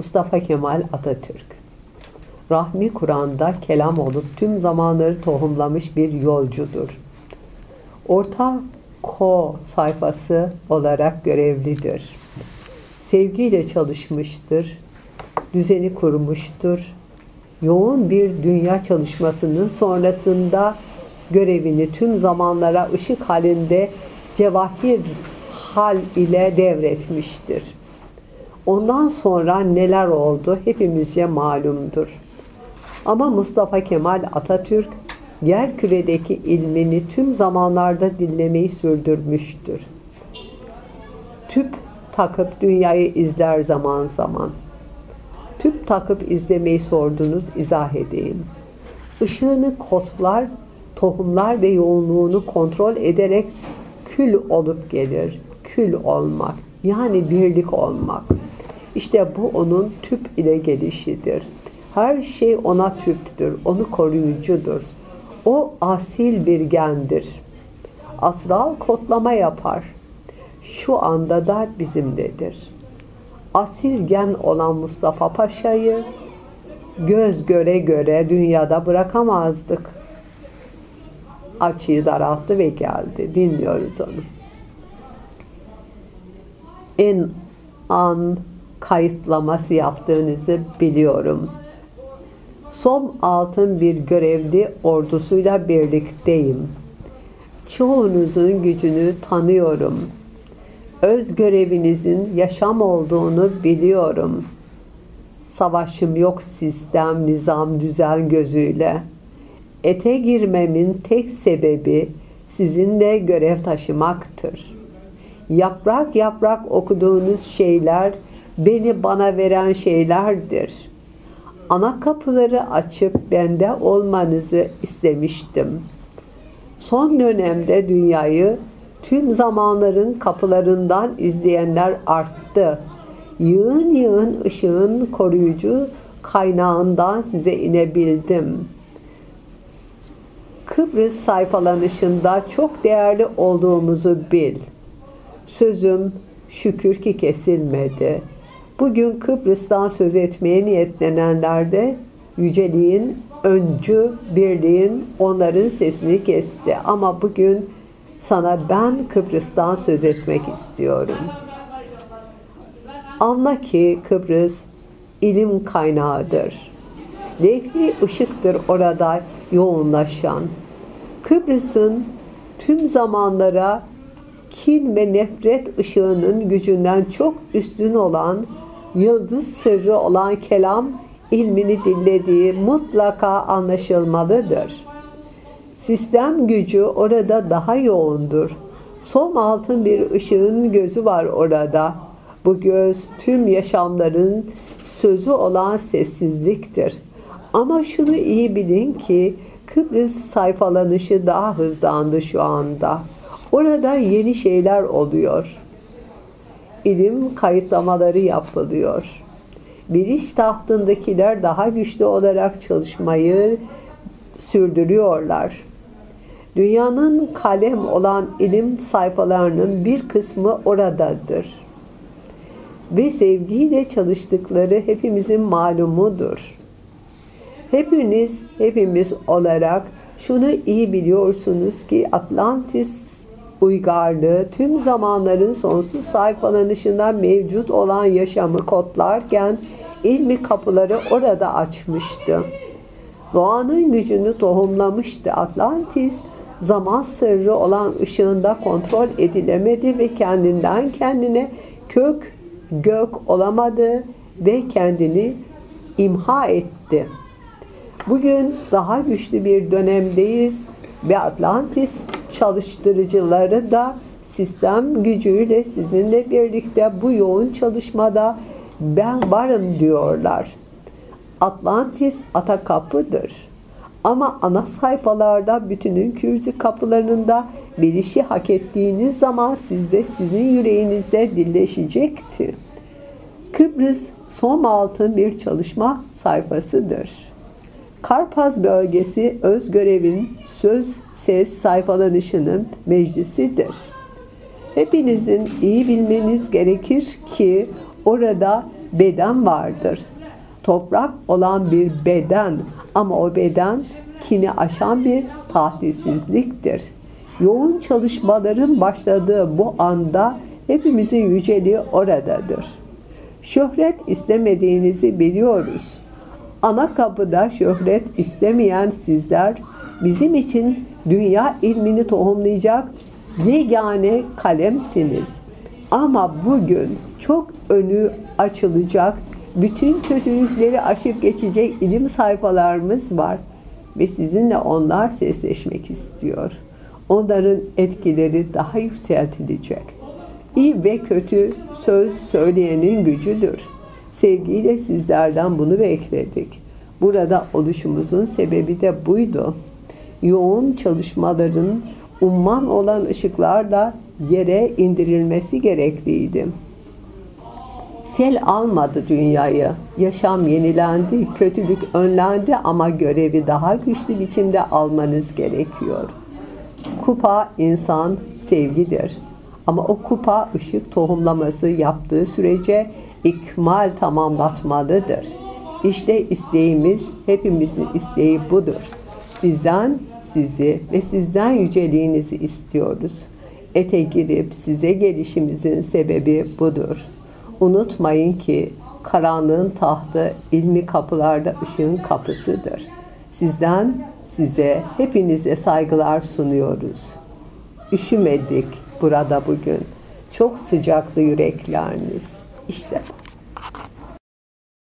Mustafa Kemal Atatürk Rahmi Kur'an'da kelam olup tüm zamanları tohumlamış bir yolcudur. Orta Ko sayfası olarak görevlidir. Sevgiyle çalışmıştır, düzeni kurmuştur. Yoğun bir dünya çalışmasının sonrasında görevini tüm zamanlara ışık halinde cevahir hal ile devretmiştir. Ondan sonra neler oldu hepimizce malumdur. Ama Mustafa Kemal Atatürk yer küredeki ilmini tüm zamanlarda dinlemeyi sürdürmüştür. Tüp takıp dünyayı izler zaman zaman. Tüp takıp izlemeyi sordunuz, izah edeyim. Işığını kodlar, tohumlar ve yoğunluğunu kontrol ederek kül olup gelir. Kül olmak, yani birlik olmak. İşte bu onun tüp ile gelişidir. Her şey ona tüptür, onu koruyucudur. O asil bir gendir. Asral kodlama yapar. Şu anda da bizimledir. Asil gen olan Mustafa Paşa'yı göz göre göre dünyada bırakamazdık. Açıyı daralttı ve geldi. Dinliyoruz onu. En an kayıtlaması yaptığınızı biliyorum. Som altın bir görevli ordusuyla birlikteyim. Çoğunuzun gücünü tanıyorum. Öz görevinizin yaşam olduğunu biliyorum. Savaşım yok sistem, nizam, düzen gözüyle. Ete girmemin tek sebebi sizinle görev taşımaktır. Yaprak yaprak okuduğunuz şeyler beni bana veren şeylerdir.'' ana kapıları açıp bende olmanızı istemiştim. Son dönemde dünyayı tüm zamanların kapılarından izleyenler arttı. Yığın yığın ışığın koruyucu kaynağından size inebildim. Kıbrıs sayfalanışında çok değerli olduğumuzu bil. Sözüm şükür ki kesilmedi. Bugün Kıbrıs'tan söz etmeye niyetlenenler de yüceliğin, öncü, birliğin onların sesini kesti. Ama bugün sana ben Kıbrıs'tan söz etmek istiyorum. Anla ki Kıbrıs ilim kaynağıdır. Levhi ışıktır orada yoğunlaşan. Kıbrıs'ın tüm zamanlara kin ve nefret ışığının gücünden çok üstün olan yıldız sırrı olan kelam ilmini dillediği mutlaka anlaşılmalıdır. Sistem gücü orada daha yoğundur. Som altın bir ışığın gözü var orada. Bu göz tüm yaşamların sözü olan sessizliktir. Ama şunu iyi bilin ki Kıbrıs sayfalanışı daha hızlandı şu anda. Orada yeni şeyler oluyor ilim kayıtlamaları yapılıyor. Biliş tahtındakiler daha güçlü olarak çalışmayı sürdürüyorlar. Dünyanın kalem olan ilim sayfalarının bir kısmı oradadır. Ve sevgiyle çalıştıkları hepimizin malumudur. Hepiniz, hepimiz olarak şunu iyi biliyorsunuz ki Atlantis uygarlığı tüm zamanların sonsuz sayfalanışında mevcut olan yaşamı kodlarken ilmi kapıları orada açmıştı. Doğanın gücünü tohumlamıştı. Atlantis zaman sırrı olan ışığında kontrol edilemedi ve kendinden kendine kök gök olamadı ve kendini imha etti. Bugün daha güçlü bir dönemdeyiz ve Atlantis çalıştırıcıları da sistem gücüyle sizinle birlikte bu yoğun çalışmada ben varım diyorlar. Atlantis ata kapıdır. Ama ana sayfalarda bütünün kürzü kapılarında bilişi hak ettiğiniz zaman sizde sizin yüreğinizde dilleşecekti. Kıbrıs son altın bir çalışma sayfasıdır. Karpaz bölgesi öz görevin söz ses sayfalanışının meclisidir. Hepinizin iyi bilmeniz gerekir ki orada beden vardır. Toprak olan bir beden ama o beden kini aşan bir tahdisizliktir. Yoğun çalışmaların başladığı bu anda hepimizin yüceliği oradadır. Şöhret istemediğinizi biliyoruz. Ana kapıda şöhret istemeyen sizler bizim için dünya ilmini tohumlayacak yegane kalemsiniz. Ama bugün çok önü açılacak, bütün kötülükleri aşıp geçecek ilim sayfalarımız var ve sizinle onlar sesleşmek istiyor. Onların etkileri daha yükseltilecek. İyi ve kötü söz söyleyenin gücüdür. Sevgiyle sizlerden bunu bekledik. Burada oluşumuzun sebebi de buydu. Yoğun çalışmaların umman olan ışıklarla yere indirilmesi gerekliydi. Sel almadı dünyayı. Yaşam yenilendi, kötülük önlendi ama görevi daha güçlü biçimde almanız gerekiyor. Kupa insan sevgidir. Ama o kupa ışık tohumlaması yaptığı sürece ikmal tamamlatmalıdır. İşte isteğimiz, hepimizin isteği budur. Sizden sizi ve sizden yüceliğinizi istiyoruz. Ete girip size gelişimizin sebebi budur. Unutmayın ki karanlığın tahtı ilmi kapılarda ışığın kapısıdır. Sizden size hepinize saygılar sunuyoruz. Üşümedik burada bugün. Çok sıcaklı yürekleriniz. İşte